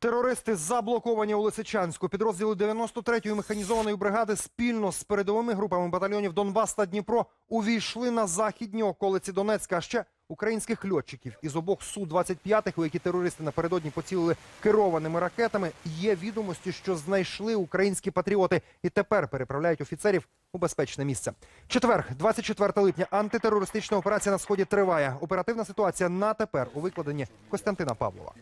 Терористи заблоковані у Лисичанську. Підрозділи 93-ї механізованої бригади спільно з передовими групами батальйонів Донбас та Дніпро увійшли на західні околиці Донецька. А ще українських льотчиків із обох Су-25, у які терористи напередодні поцілили керованими ракетами, є відомості, що знайшли українські патріоти і тепер переправляють офіцерів у безпечне місце. Четвер, 24 липня, антитерористична операція на сході триває. Оперативна ситуація на тепер у викладенні Костянтина Павлова.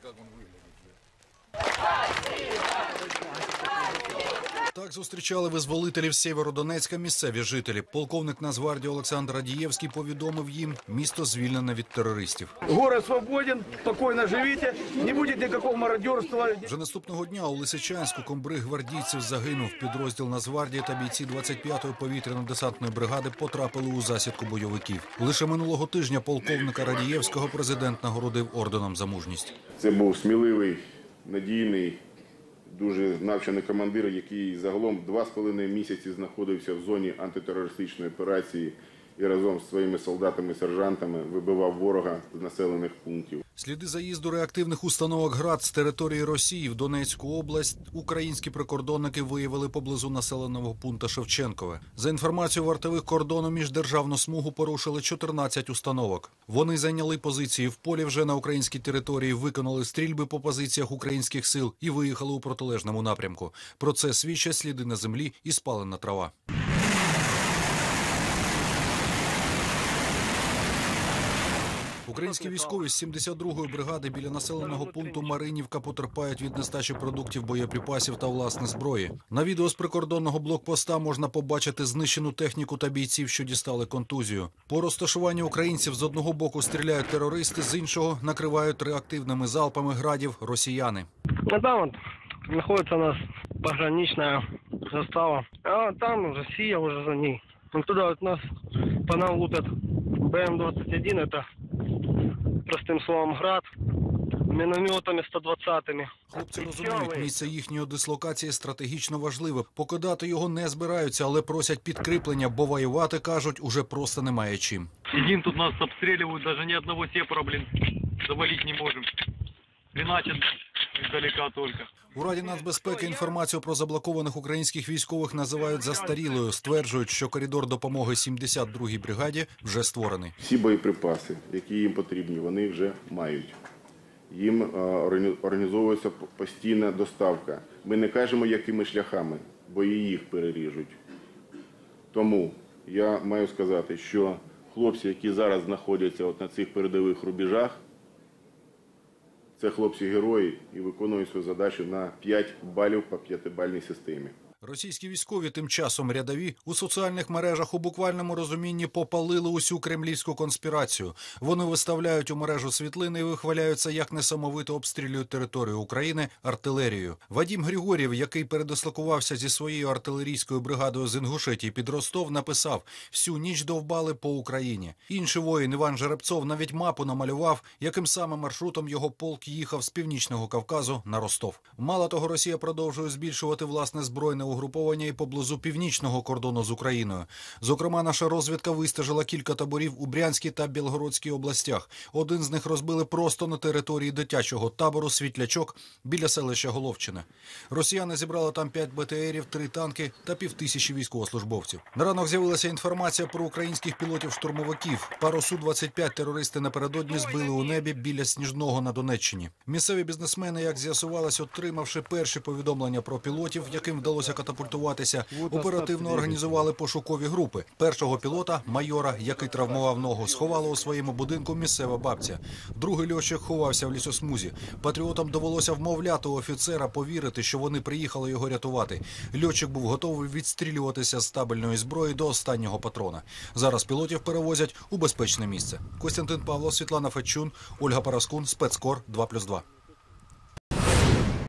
Так зустрічали визволителів Сєвєродонецька місцеві жителі. Полковник Нацгвардії Олександр Радієвський повідомив їм, місто звільнене від терористів. Город свободен, спокойно живите, не будет никакого мародерства. Вже наступного дня у Лисичанську комбриг гвардійців загинув. Підрозділ Нацгвардії та бійці 25-ї повітряно-десантної бригади потрапили у засідку бойовиків. Лише минулого тижня полковника Радієвського президент нагородив орденом за мужність. Це був сміливий, надійний, дуже навчений командир, який загалом два з половиною місяці знаходився в зоні антитерористичної операції і разом з своїми солдатами сержантами вибивав ворога з населених пунктів. Сліди заїзду реактивних установок ГРАД з території Росії в Донецьку область українські прикордонники виявили поблизу населеного пункту Шевченкове. За інформацією вартових кордону міждержавну смугу порушили 14 установок. Вони зайняли позиції в полі вже на українській території, виконали стрільби по позиціях українських сил і виїхали у протилежному напрямку. Про це свідчать сліди на землі і спалена трава. Українські військові з 72-ї бригади біля населеного пункту Маринівка потерпають від нестачі продуктів, боєприпасів та власне зброї. На відео з прикордонного блокпоста можна побачити знищену техніку та бійців, що дістали контузію. По розташуванню українців з одного боку стріляють терористи, з іншого накривають реактивними залпами градів росіяни. Ну там вот у нас пограничная застава. А там Россия уже за ней. Ну туда вот нас по нам лупят БМ-21, это простым словом град, Мінометами 120-ми. Хлопці розуміють, місце їхньої дислокації стратегічно важливе. Покидати його не збираються, але просять підкріплення, бо воювати кажуть уже просто немає чим. Сидим тут нас обстрілюють, навіть ні одного сепара, блін, завалити не можемо. Хреначат издалека только. У Раді нацбезпеки інформацію про заблокованих українських військових називають застарілою. Стверджують, що коридор допомоги 72-й бригаді вже створений. Всі боєприпаси, які їм потрібні, вони вже мають. Їм е, організовується постійна доставка. Ми не кажемо, якими шляхами, бо і їх переріжуть. Тому я маю сказати, що хлопці, які зараз знаходяться от на цих передових рубежах, це хлопці-герої і виконують свою задачу на 5 балів по п'ятибальній системі. Російські військові тим часом рядові у соціальних мережах у буквальному розумінні попалили усю кремлівську конспірацію. Вони виставляють у мережу світлини і вихваляються, як несамовито обстрілюють територію України артилерією. Вадім Григорєв, який передислокувався зі своєю артилерійською бригадою з Інгушетії під Ростов, написав: всю ніч довбали по Україні. Інший воїн Іван Жеребцов навіть мапу намалював, яким саме маршрутом його полк їхав з північного Кавказу на Ростов. Мало того, Росія продовжує збільшувати власне збройне угруповання і поблизу північного кордону з Україною. Зокрема, наша розвідка вистежила кілька таборів у Брянській та Білгородській областях. Один з них розбили просто на території дитячого табору Світлячок біля селища Головчина. Росіяни зібрали там 5 БТРів, 3 танки та півтисячі військовослужбовців. На ранок з'явилася інформація про українських пілотів-штурмовиків. Пару Су-25 терористи напередодні збили у небі біля Сніжного на Донеччині. Місцеві бізнесмени, як з'ясувалось, отримавши перші повідомлення про пілотів, яким вдалося катапультуватися, оперативно організували пошукові групи. Першого пілота, майора, який травмував ногу, сховала у своєму будинку місцева бабця. Другий льотчик ховався в лісосмузі. Патріотам довелося вмовляти офіцера повірити, що вони приїхали його рятувати. Льотчик був готовий відстрілюватися з табельної зброї до останнього патрона. Зараз пілотів перевозять у безпечне місце. Костянтин Павло, Світлана Фечун, Ольга Параскун, спецкор 2+,2.